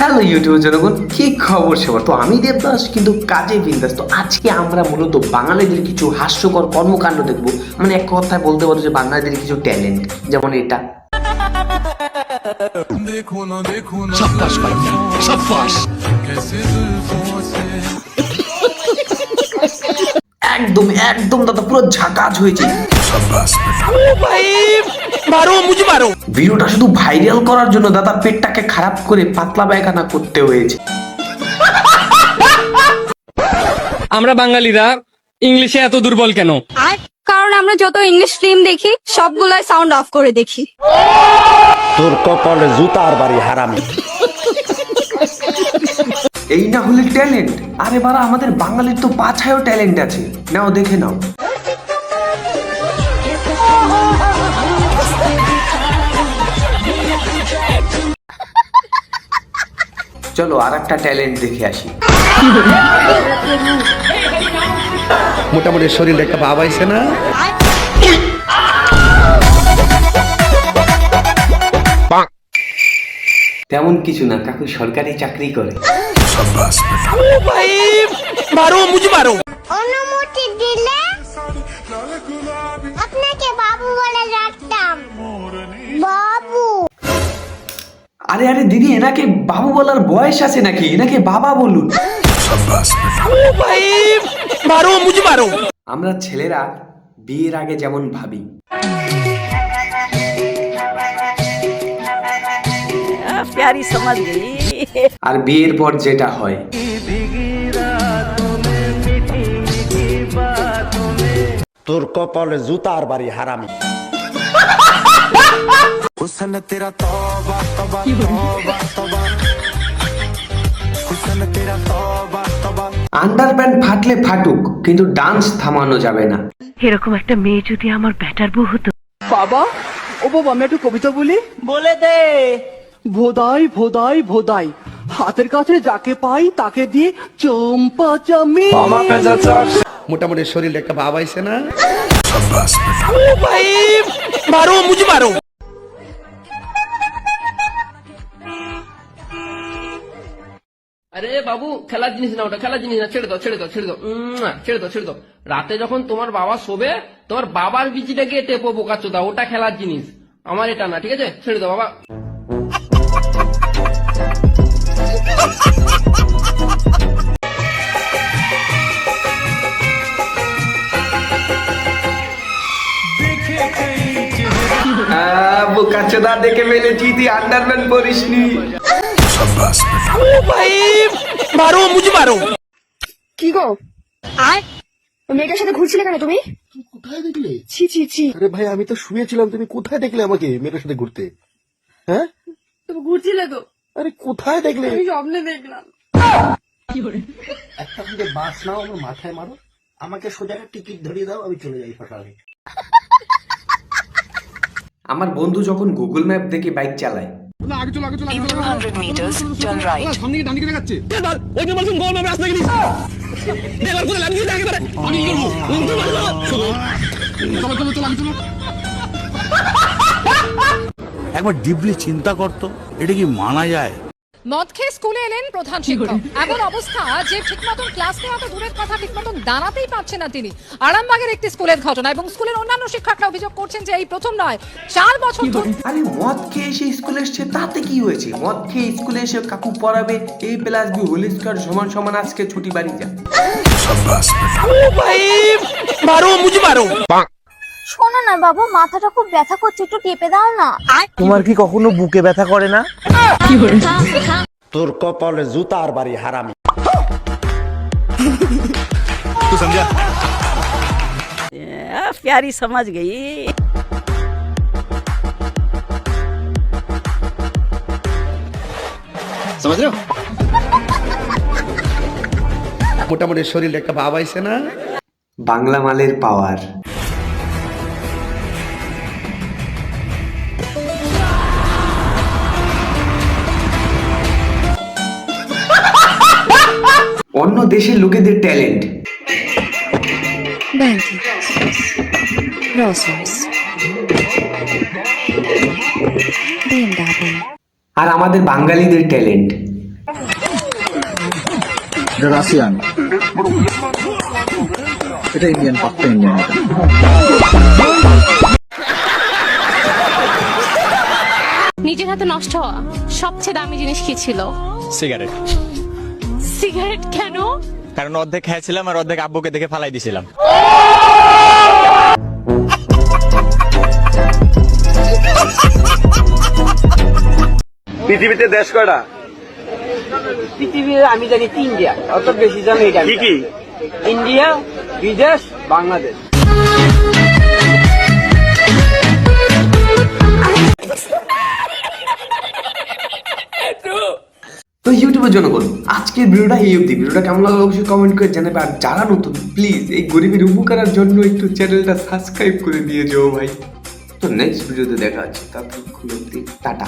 Hello YouTube জনগণ কি খবর সবার? তো আমি দেবদাস কিন্তু কাজে বিন্দাস। তো আজকে আমরা মূলত বাঙালিদের কিছু হাস্যকর কর্মকাণ্ড দেখব। মানে এক কথায় বলতে পারো যে বাঙালিদের কিছু ট্যালেন্ট যেমন এটা। একদম একদম দাদা পুরো ঝাঁকাজ হয়েছে। মারো মুঝে মারো। ভিডিওটা শুধু ভাইরাল করার জন্য দাদা পেটটাকে খারাপ করে পাতলা পায়খানা করতে হয়েছে। আমরা বাঙালিরা ইংলিশে এত দুর্বল কেন? কারণ আমরা যত ইংলিশ ফিল্ম দেখি সবগুলাই সাউন্ড অফ করে দেখি। তোর কপালে জুতার বাড়ি হারাম। এই না হলে ট্যালেন্ট আরে বারা আমাদের বাঙালির তো পাছায়ও ট্যালেন্ট আছে। নাও দেখে নাও। চলো আর একটা ট্যালেন্ট দেখে আসি। মোটামুটি শরীরে একটা ভাব আইছে না? তেমন কিছু না কাকু সরকারি চাকরি করে। মারো মুঝে মারো। অনুমতি দিলে আপনি আরে আরে দিদি এনাকে বাবু বলার বয়স আছে নাকি? এনাকে বাবা বলুন। আমরা ছেলেরা বিয়ের আগে যেমন ভাবি। আর বিয়ের পর যেটা হয়। তোর কপালে জুতা আর বাড়ি হারামি। তেরা তো तौबा तौबा तौबा तौबा हुसन तेरा तौबा तौबा আন্ডার প্যান্ট ফাটলে ফাটুক কিন্তু ডান্স থামানো যাবে না এরকম একটা মেয়ে যদি আমার ব্যাটার বউ হতো বাবা ও বাবা আমি একটু কবিতা বলি বলে দে ভোদাই ভোদাই ভোদাই হাতের কাছে যাকে পাই তাকে দিয়ে চম্পা চামি মোটামুটি শরীরে একটা ভাব আইছে না शाबाश बेटा भाई আরে বাবু, খেলার জিনিস না ওটা, খেলার জিনিস না ছেড়ে দাও ছেড়ে দাও ছেড়ে দাও। ছেড়ে দাও ছেড়ে দাও। রাতে যখন তোমার বাবা শোবে, তোমার বাবার বিচিটা গিয়ে টেপো, বোকা দাও ওটা খেলার জিনিস। আমার এটা না, ঠিক আছে? ছেড়ে দাও, বাবা। বোকা চোদা দেখে ফেলেছি তুই আন্ডার প্যান্ট পরিসনি शाबाश बेटा भाई मारो मुझे मारो কি গো আয় ওই মেয়েটার সাথে ঘুরছিলে কেন তুমি কোথায় দেখলে ছি ছি ছি আরে ভাই আমি তো শুয়েছিলাম তুমি কোথায় দেখলে আমাকে মেয়েটার সাথে ঘুরতে হ্যাঁ তুমি ঘুরছিলে তো আরে কোথায় দেখলে আমি স্বপ্নে দেখলাম একটা থেকে বাস নাও আমার মাথায় মারো আমাকে সোজা একটা টিকিট ধরিয়ে দাও আমি চলে যাই সকালে আমার বন্ধু যখন গুগল ম্যাপ দেখে বাইক চালায় ওই যে বলছেন গোল রাস্তা গেলি এবার কোথায় লাগিয়ে থাকে পারে আমি কি করব একবার ডিপলি চিন্তা করতো এটা কি মানা যায়? মদ খেয়ে স্কুলে এলেন প্রধান শিক্ষক। এমন অবস্থা যে ঠিক মতন ক্লাস নেওয়া তো দূরের কথা ঠিক দাঁড়াতেই পারছে না তিনি। আরামবাগের একটি স্কুলের ঘটনা এবং স্কুলের অন্যান্য শিক্ষকরা অভিযোগ করছেন যে এই প্রথম নয় চার বছর আরে মদ খেয়ে সে স্কুলে এসেছে তাতে কি হয়েছে? মদ খেয়ে স্কুলে এসে কাকু পড়াবে এই প্লাস বি হোল স্কোয়ার সমান সমান আজকে ছুটি বাড়ি যা। মারো মুঝে মারো। শোনো না বাবা মাথাটা খুব ব্যথা করছে একটু টেপে দাও না। তোমার কি কখনো বুকে ব্যথা করে না? তোর কপালে জুতার বাড়ি হারামি। প্যারি সমাজ গেই সমাজ মোটামুটি শরীরে একটা ভাব আইছে না? বাংলা মালের পাওয়ার অন্য দেশের লোকেদের ট্যালেন্ট। আর আমাদের বাঙালিদের ট্যালেন্ট। রাশিয়ান। এটা ইন্ডিয়ান পাক্কা ইন্ডিয়ান নিজের হাতে নষ্ট হওয়া সবচেয়ে দামি জিনিস কি ছিল? সিগারেট। সিগারেট কেন? কারণ অর্ধেক খেয়েছিলাম আর অর্ধেক আব্বুকে দেখে ফালাই দিছিলাম। পৃথিবীতে দেশ কয়টা? পৃথিবীর আমি জানি তিনটা। অত বেশি জানি কি কি? ইন্ডিয়া বিদেশ বাংলাদেশ। তো ইউটিউবের জন্য করুন। আজকের ভিডিওটা এই অবধি। ভিডিওটা কেমন লাগল অবশ্যই কমেন্ট করে জানাবে। আর যারা নতুন প্লিজ এই গরিবের উপকারের জন্য একটু চ্যানেলটা সাবস্ক্রাইব করে দিয়ে যাও ভাই। তো নেক্সট ভিডিওতে দেখা হচ্ছে। তারপর খুব টাটা।